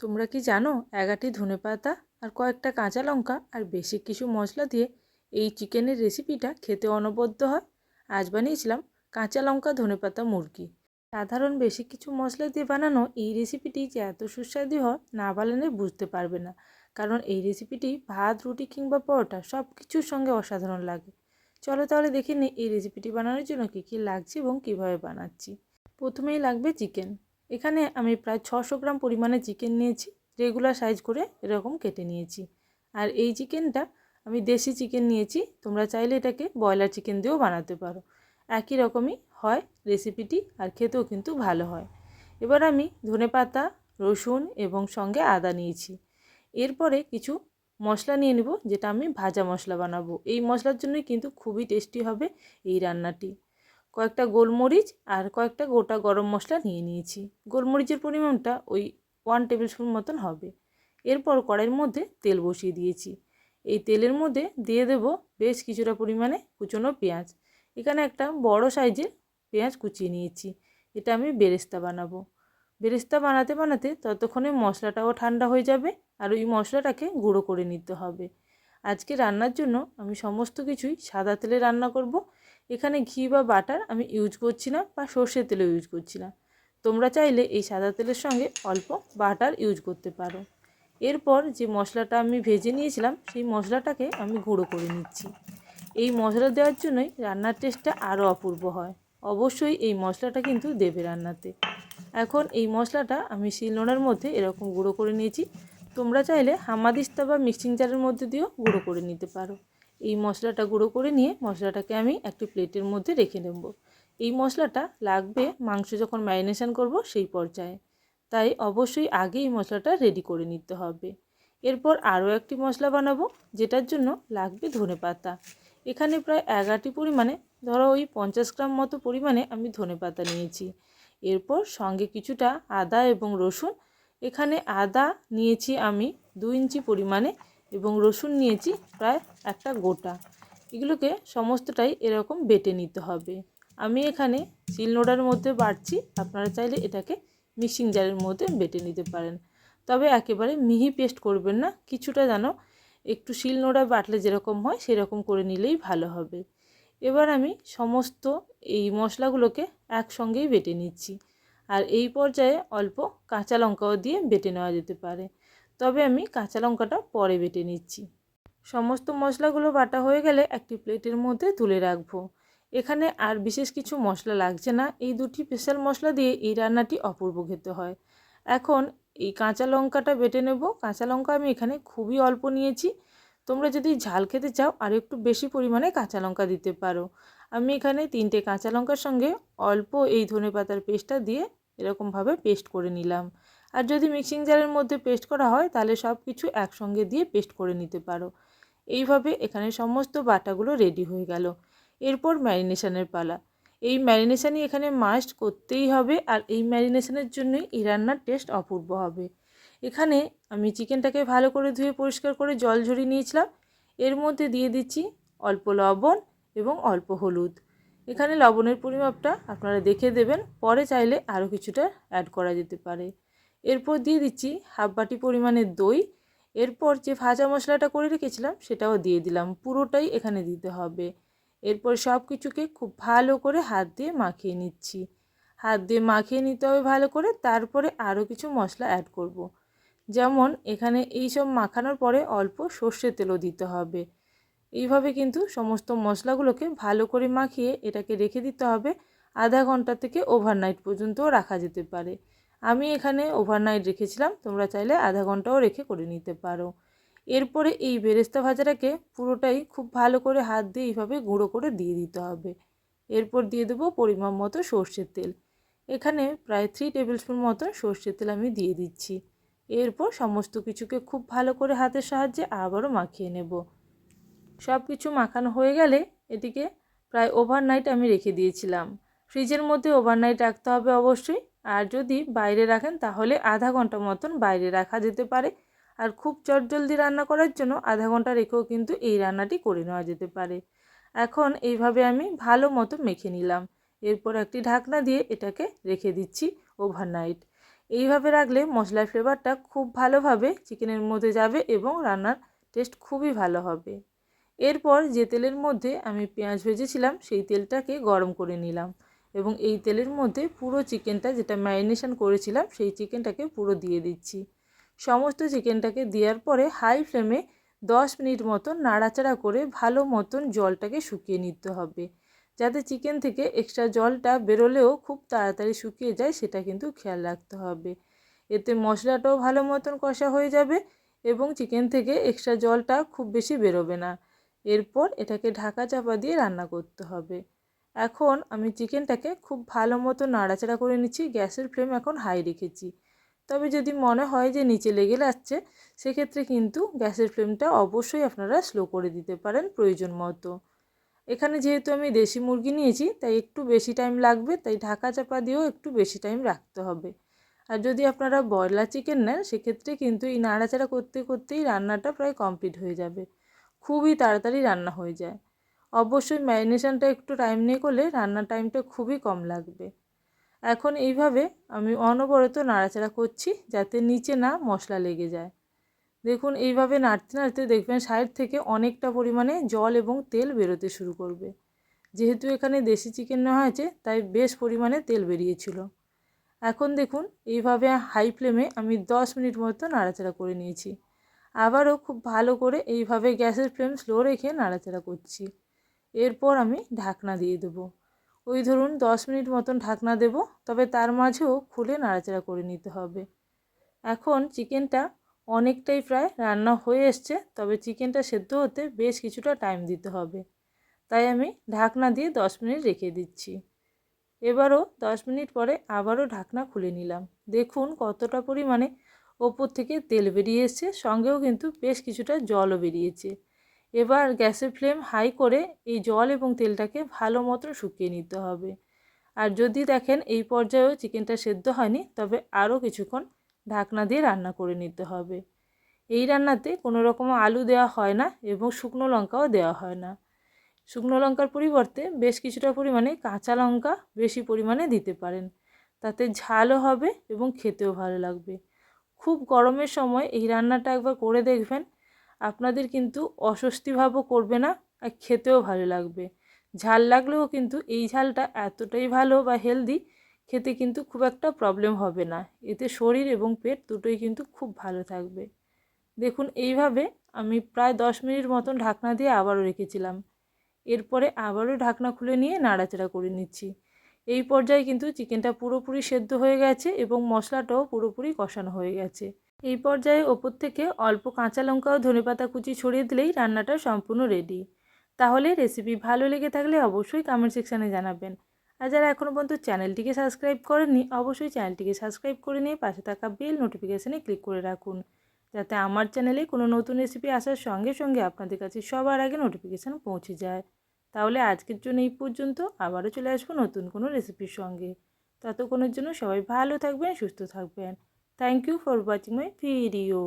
তোমরা কি জানো এগাটি ধনেপাতা আর কয়েকটা কাঁচা লঙ্কা আর বেশি কিছু মশলা দিয়ে এই চিকেনের রেসিপিটা খেতে অনবদ্য হয়। আজ বানিয়েছিলাম কাঁচা লঙ্কা ধনেপাতা মুরগি। সাধারণ বেশি কিছু মশলা দিয়ে বানানো এই রেসিপিটি যে এত সুস্বাদু হয়, না বানালে বুঝতে পারবে না। কারণ এই রেসিপিটি ভাত, রুটি কিংবা পরোটা সব কিছুর সঙ্গে অসাধারণ লাগে। চলো তাহলে দেখে নিই এই রেসিপিটি বানানোর জন্য কী কী লাগছে এবং কীভাবে বানাচ্ছি। প্রথমেই লাগবে চিকেন। এখানে আমি প্রায় ছশো গ্রাম পরিমাণে চিকেন নিয়েছি রেগুলার সাইজ করে এরকম কেটে নিয়েছি। আর এই চিকেনটা আমি দেশি চিকেন নিয়েছি, তোমরা চাইলে এটাকে ব্রয়লার চিকেন দিয়েও বানাতে পারো। একই রকমই হয় রেসিপিটি আর খেতেও কিন্তু ভালো হয়। এবার আমি ধনেপাতা রসুন এবং সঙ্গে আদা নিয়েছি। এরপরে কিছু মশলা নিয়ে নেব, যেটা আমি ভাজা মশলা বানাবো। এই মশলার জন্যই কিন্তু খুবই টেস্টি হবে এই রান্নাটি। কয়েকটা গোলমরিচ আর কয়েকটা গোটা গরম মশলা নিয়ে নিয়েছি। গোলমরিচের পরিমাণটা ওই ওয়ান টেবিল স্পুন মতন হবে। এরপর কড়াইয়ের মধ্যে তেল বসিয়ে দিয়েছি। এই তেলের মধ্যে দিয়ে দেব বেশ কিছুটা পরিমাণে কুচনো পেঁয়াজ। এখানে একটা বড় সাইজের পেঁয়াজ কুচিয়ে নিয়েছি। এটা আমি বেরেস্তা বানাবো। বেরেস্তা বানাতে বানাতে ততক্ষণে মশলাটাও ঠান্ডা হয়ে যাবে আর ওই মশলাটাকে গুঁড়ো করে নিতে হবে। আজকে রান্নার জন্য আমি সমস্ত কিছুই সাদা তেলে রান্না করব। এখানে ঘি বা বাটার আমি ইউজ করছি না বা সর্ষের তেলও ইউজ করছি না তোমরা চাইলে এই সাদা তেলের সঙ্গে অল্প বাটার ইউজ করতে পারো। এরপর যে মশলাটা আমি ভেজে নিয়েছিলাম, সেই মশলাটাকে আমি গুঁড়ো করে নিচ্ছি। এই মশলা দেওয়ার জন্যই রান্নার টেস্টটা আরও অপূর্ব হয়। অবশ্যই এই মশলাটা কিন্তু দেবে রান্নাতে। এখন এই মশলাটা আমি শিলনোড়ার মধ্যে এরকম গুঁড়ো করে নিয়েছি। তোমরা চাইলে হামাদিস্তা বা মিক্সিং জারের মধ্যে দিয়েও গুঁড়ো করে নিতে পারো। এই মশলাটা গুঁড়ো করে নিয়ে মশলাটাকে আমি একটি প্লেটের মধ্যে রেখে নেব এই মশলাটা লাগবে মাংস যখন ম্যারিনেশন করব সেই পর্যায়ে। তাই অবশ্যই আগে এই মশলাটা রেডি করে নিতে হবে। এরপর আরও একটি মশলা বানাবো, যেটার জন্য লাগবে ধনে পাতা। এখানে প্রায় এগারোটি পরিমাণে, ধরো ওই পঞ্চাশ গ্রাম মতো পরিমাণে আমি ধনে পাতা নিয়েছি। এরপর সঙ্গে কিছুটা আদা এবং রসুন। এখানে আদা নিয়েছি আমি দু ইঞ্চি পরিমাণে এবং রসুন নিয়েছি প্রায় একটা গোটা। এগুলোকে সমস্তটাই এরকম বেটে নিতে হবে। আমি এখানে শিলনোড়ার মধ্যে বাড়ছি আপনারা চাইলে এটাকে মিক্সিং জারের মধ্যে বেটে নিতে পারেন। তবে একেবারে মিহি পেস্ট করবেন না, কিছুটা যেন একটু শিলনোড়া বাটলে যেরকম হয় সেরকম করে নিলেই ভালো হবে। এবার আমি সমস্ত এই মশলাগুলোকে একসঙ্গেই বেটে নিচ্ছি। আর এই পর্যায়ে অল্প কাঁচা লঙ্কাও দিয়ে বেটে নেওয়া যেতে পারে। তবে আমি কাঁচা লঙ্কাটা পরে বেটে নিচ্ছি। সমস্ত মশলাগুলো বাটা হয়ে গেলে একটি প্লেটের মধ্যে তুলে রাখব। এখানে আর বিশেষ কিছু মশলা লাগছে না। এই দুটি স্পেশাল মশলা দিয়ে এই রান্নাটি অপূর্ব খেতে হয়। এখন এই কাঁচা লঙ্কাটা বেটে নেব। কাঁচা লঙ্কা আমি এখানে খুবই অল্প নিয়েছি। তোমরা যদি ঝাল খেতে চাও আর একটু বেশি পরিমাণে কাঁচা লঙ্কা দিতে পারো। আমি এখানে তিনটে কাঁচা লঙ্কার সঙ্গে অল্প এই ধনে পাতার পেস্টটা দিয়ে এরকমভাবে পেস্ট করে নিলাম। আর যদি মিক্সিং জারের মধ্যে পেস্ট করা হয়, তাহলে সব কিছু একসঙ্গে দিয়ে পেস্ট করে নিতে পারো। এইভাবে এখানে সমস্ত বাটাগুলো রেডি হয়ে গেল। এরপর ম্যারিনেশনের পালা। এই ম্যারিনেশানই এখানে মাস্ট করতেই হবে, আর এই ম্যারিনেশনের জন্যই এই রান্নার টেস্ট অপূর্ব হবে। এখানে আমি চিকেনটাকে ভালো করে ধুয়ে পরিষ্কার করে জল ঝরিয়ে নিয়েছিলাম। এর মধ্যে দিয়ে দিচ্ছি অল্প লবণ এবং অল্প হলুদ। এখানে লবণের পরিমাপটা আপনারা দেখে দেবেন, পরে চাইলে আরও কিছুটা অ্যাড করা যেতে পারে। এরপর দিয়ে দিচ্ছি হাফ বাটি পরিমাণের দই। এরপর যে ভাজা মশলাটা করে রেখেছিলাম সেটাও দিয়ে দিলাম। পুরোটাই এখানে দিতে হবে। এরপর সব কিছুকে খুব ভালো করে হাত দিয়ে মাখিয়ে নিচ্ছি। হাত দিয়ে মাখিয়ে নিতে হবে ভালো করে, তারপরে আরও কিছু মশলা অ্যাড করব। যেমন এখানে এই সব মাখানোর পরে অল্প সর্ষের তেলও দিতে হবে। এইভাবে কিন্তু সমস্ত মশলাগুলোকে ভালো করে মাখিয়ে এটাকে রেখে দিতে হবে। আধা ঘণ্টা থেকে ওভারনাইট পর্যন্তও রাখা যেতে পারে। আমি এখানে ওভারনাইট রেখেছিলাম, তোমরা চাইলে আধা ঘন্টাও রেখে করে নিতে পারো। এরপরে এই বেরেস্তা ভাজাটাকে পুরোটাই খুব ভালো করে হাত দিয়ে এইভাবে গুঁড়ো করে দিয়ে দিতে হবে। এরপর দিয়ে দেবো পরিমাণ মতো সর্ষের তেল। এখানে প্রায় থ্রি টেবিল স্পুন মতো সর্ষের তেল আমি দিয়ে দিচ্ছি। এরপর সমস্ত কিছুকে খুব ভালো করে হাতের সাহায্যে আবারও মাখিয়ে নেব। সব কিছু মাখানো হয়ে গেলে এটিকে প্রায় ওভারনাইট আমি রেখে দিয়েছিলাম। ফ্রিজের মধ্যে ওভারনাইট রাখতে হবে অবশ্যই। আর যদি বাইরে রাখেন, তাহলে আধা ঘণ্টা মতন বাইরে রাখা যেতে পারে। আর খুব চটজলদি রান্না করার জন্য আধা ঘণ্টা রেখেও কিন্তু এই রান্নাটি করে নেওয়া যেতে পারে। এখন এইভাবে আমি ভালো মতো মেখে নিলাম। এরপর একটি ঢাকনা দিয়ে এটাকে রেখে দিচ্ছি ওভারনাইট এইভাবে রাখলে মশলার ফ্লেভারটা খুব ভালোভাবে চিকেনের মধ্যে যাবে এবং রান্নার টেস্ট খুবই ভালো হবে। এরপর যে তেলের মধ্যে আমি পেঁয়াজ ভেজেছিলাম, সেই তেলটাকে গরম করে নিলাম। এবং এই তেলের মধ্যে পুরো চিকেনটা যেটা ম্যারিনেশন করেছিলাম, সেই চিকেনটাকে পুরো দিয়ে দিচ্ছি। সমস্ত চিকেনটাকে দেওয়ার পরে হাই ফ্লেমে দশ মিনিট মতন নাড়াচাড়া করে ভালো মতন জলটাকে শুকিয়ে নিতে হবে। যাতে চিকেন থেকে এক্সট্রা জলটা বেরোলেও খুব তাড়াতাড়ি শুকিয়ে যায়, সেটা কিন্তু খেয়াল রাখতে হবে। এতে মশলাটাও ভালো মতন কষা হয়ে যাবে এবং চিকেন থেকে এক্সট্রা জলটা খুব বেশি বেরোবে না। এরপর এটাকে ঢাকা চাপা দিয়ে রান্না করতে হবে। এখন আমি চিকেনটাকে খুব ভালো মতো নাড়াচাড়া করে নিচ্ছি, গ্যাসের ফ্লেম এখন হাই রেখেছি। তবে যদি মনে হয় যে নিচে লেগে যাচ্ছে, সেক্ষেত্রে কিন্তু গ্যাসের ফ্লেমটা অবশ্যই আপনারা স্লো করে দিতে পারেন প্রয়োজন মতো। এখানে যেহেতু আমি দেশি মুরগি নিয়েছি, তাই একটু বেশি টাইম লাগবে, তাই ঢাকা চাপা দিয়েও একটু বেশি টাইম রাখতে হবে। আর যদি আপনারা ব্রয়লার চিকেন নেন, সেক্ষেত্রে কিন্তু এই নাড়াচাড়া করতে করতেই রান্নাটা প্রায় কমপ্লিট হয়ে যাবে। খুবই তাড়াতাড়ি রান্না হয়ে যায়। অবশ্যই ম্যারিনেশনটা একটু টাইম নিয়ে করলে রান্নার টাইমটা খুবই কম লাগবে। এখন এইভাবে আমি অনবরত নাড়াচাড়া করছি যাতে নিচে না মশলা লেগে যায়। দেখুন, এইভাবে নাড়তে নাড়তে দেখবেন সাইড থেকে অনেকটা পরিমাণে জল এবং তেল বেরোতে শুরু করবে। যেহেতু এখানে দেশি চিকেন নেওয়া হয়েছে, তাই বেশ পরিমাণে তেল বেরিয়েছিল। এখন দেখুন, এইভাবে হাই ফ্লেমে আমি দশ মিনিট মতো নাড়াচাড়া করে নিয়েছি। আবারও খুব ভালো করে এইভাবে গ্যাসের ফ্লেম স্লো রেখে নাড়াচাড়া করছি। এরপর আমি ঢাকনা দিয়ে দেবো। ওই ধরুন দশ মিনিট মতন ঢাকনা দেব, তবে তার মাঝেও খুলে নাড়াচাড়া করে নিতে হবে। এখন চিকেনটা অনেকটাই প্রায় রান্না হয়ে এসছে, তবে চিকেনটা সেদ্ধ হতে বেশ কিছুটা টাইম দিতে হবে। তাই আমি ঢাকনা দিয়ে দশ মিনিট রেখে দিচ্ছি। এবারও দশ মিনিট পরে আবারও ঢাকনা খুলে নিলাম। দেখুন কতটা পরিমাণে ওপর থেকে তেল বেরিয়ে এসছে, সঙ্গেও কিন্তু বেশ কিছুটা জলও বেরিয়েছে। এবার গ্যাসের ফ্লেম হাই করে এই জল এবং তেলটাকে ভালো মতো শুকিয়ে নিতে হবে। আর যদি দেখেন এই পর্যায়েও চিকেনটা সেদ্ধ হয়নি, তবে আরও কিছুক্ষণ ঢাকনা দিয়ে রান্না করে নিতে হবে। এই রান্নাতে কোনো রকম আলু দেওয়া হয় না এবং শুকনো লঙ্কাও দেওয়া হয় না। শুকনো লঙ্কার পরিবর্তে বেশ কিছুটা পরিমাণে কাঁচা লঙ্কা বেশি পরিমাণে দিতে পারেন। তাতে ঝালও হবে এবং খেতেও ভালো লাগবে। খুব গরমের সময় এই রান্নাটা একবার করে দেখবেন। আপনাদের কিন্তু অস্বস্তি ভাবও করবে না আর খেতেও ভালো লাগবে। ঝাল লাগলেও কিন্তু এই ঝালটা এতটাই ভালো বা হেলদি খেতে কিন্তু খুব একটা প্রবলেম হবে না। এতে শরীর এবং পেট দুটোই কিন্তু খুব ভালো থাকবে। দেখুন, এইভাবে আমি প্রায় দশ মিনিট মতন ঢাকনা দিয়ে আবারও রেখেছিলাম। এরপরে আবারও ঢাকনা খুলে নিয়ে নাড়াচাড়া করে নিচ্ছি। এই পর্যায়ে কিন্তু চিকেনটা পুরোপুরি সেদ্ধ হয়ে গেছে এবং মশলাটাও পুরোপুরি কষানো হয়ে গেছে। এই পর্যায়ে ওপর থেকে অল্প কাঁচা লঙ্কা ও ধনেপাতা কুচি ছড়িয়ে দিলেই রান্নাটা সম্পূর্ণ রেডি তাহলে রেসিপি ভালো লেগে থাকলে অবশ্যই কমেন্ট সেকশানে জানাবেন। আর যারা এখনও পর্যন্ত চ্যানেলটিকে সাবস্ক্রাইব করেননি, অবশ্যই চ্যানেলটিকে সাবস্ক্রাইব করে নিয়ে পাশে থাকা বেল নোটিফিকেশানে ক্লিক করে রাখুন। যাতে আমার চ্যানেলে কোনো নতুন রেসিপি আসার সঙ্গে সঙ্গে আপনাদের কাছে সবার আগে নোটিফিকেশান পৌঁছে যায়। তাহলে আজকের জন্য এই পর্যন্ত, আবারও চলে আসব নতুন কোনো রেসিপির সঙ্গে। ততক্ষণের জন্য সবাই ভালো থাকবেন, সুস্থ থাকবেন। Thank you for watching my video